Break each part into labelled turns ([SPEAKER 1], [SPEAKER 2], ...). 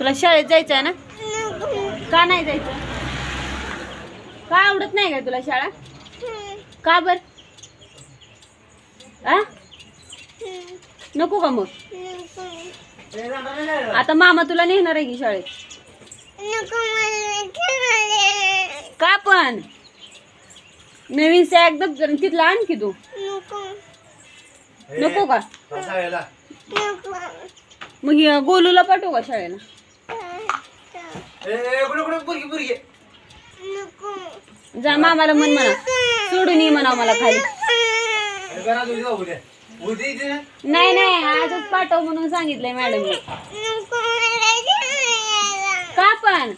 [SPEAKER 1] तुला शाळेत जायचं आहे ना का नाही जायचं? का आवडत नाही का तुला शाळा? का बर? आ? नको का मग? आता मामा तुला नेणार आहे की शाळेत? का पण? नवीन सॅग दप्तर तिथला आणखी तू. नको का? मग हे गोलूला पाठवू का शाळेला? जा मामाला म्हण म्हणा. सोडून ये म्हणा मला खाली. नाही नाही आजच पाठव म्हणून सांगितलंय मॅडम का पण?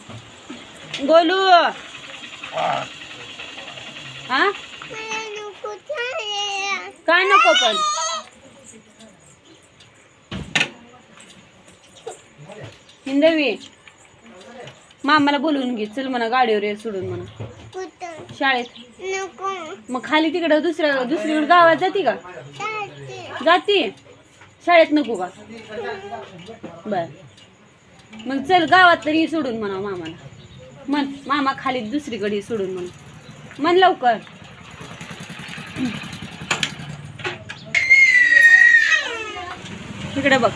[SPEAKER 1] गोलू. हा? का नको पण? हिंदवी. मामाला बोलवून घे चल म्हणा गाडीवर ये सोडून म्हणा. शाळेत. मग खाली तिकडं दुसऱ्या दुसरीकडे गावात जाते का? जाते. शाळेत नको का? बर. मग चल गावात तरी सोडून म्हणा मामाला. म्हण मामा खाली दुसरीकडे सोडून म्हण. म्हण लवकर. तिकडे बघ.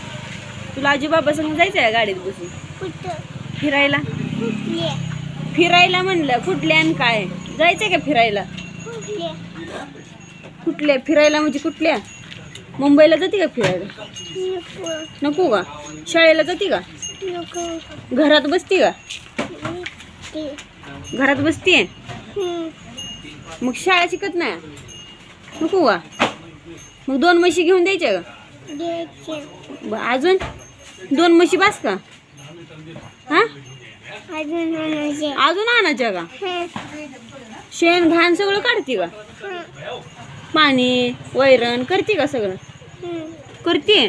[SPEAKER 1] तुला आजी बाबा संग जायचं आहे गाडीत बसून? फिरायला? फिरायला म्हणलं कुठल्या आणि काय? जायचंय का फिरायला? कुठल्या फिरायला म्हणजे कुठल्या? मुंबईला जाते का फिरायला? नको. का? शाळेला जाते का? घरात बसती का? घरात बसतीये मग शाळा शिकत नाही? नको का? मग दोन म्हशी घेऊन द्यायच्या का? अजून? दोन म्हशी बास का? हा? अजून आणायच्या का? शेण घाण सगळं काढते का? पाणी वैरण करते का सगळं? करते?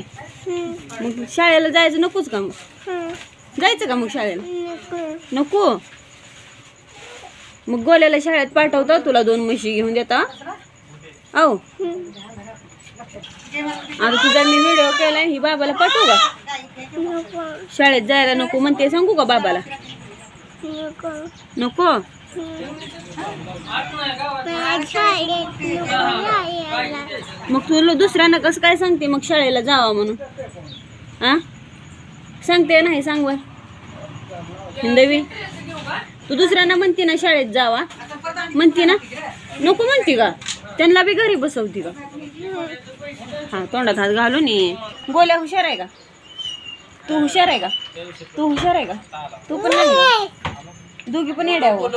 [SPEAKER 1] मग शाळेला जायचं नकोच का मग? जायचं का मग शाळेला? नको. मग गोल्याला शाळेत पाठवता तुला दोन म्हशी घेऊन देता. औ. आता तुझा मी व्हिडिओ केलाय ही बाबाला पाठवू का? शाळेत जायला नको म्हणते सांगू का बाबाला? नको. मग तुला दुसऱ्यांना कसं काय सांगते? मग शाळेला जावा म्हणून. आ? सांगते नाही सांग बर. हिंदवी तू दुसऱ्यांना म्हणते ना शाळेत जावा. म्हणते ना? नको म्हणते का? त्यांना बी घरी बसवते का? हा तोंडात हात घालून ये. गोल्या हुशार आहे का? तू हुशार आहे का? तू हुशार आहे का? तू पण नाही. दोघी पण येड्या हो.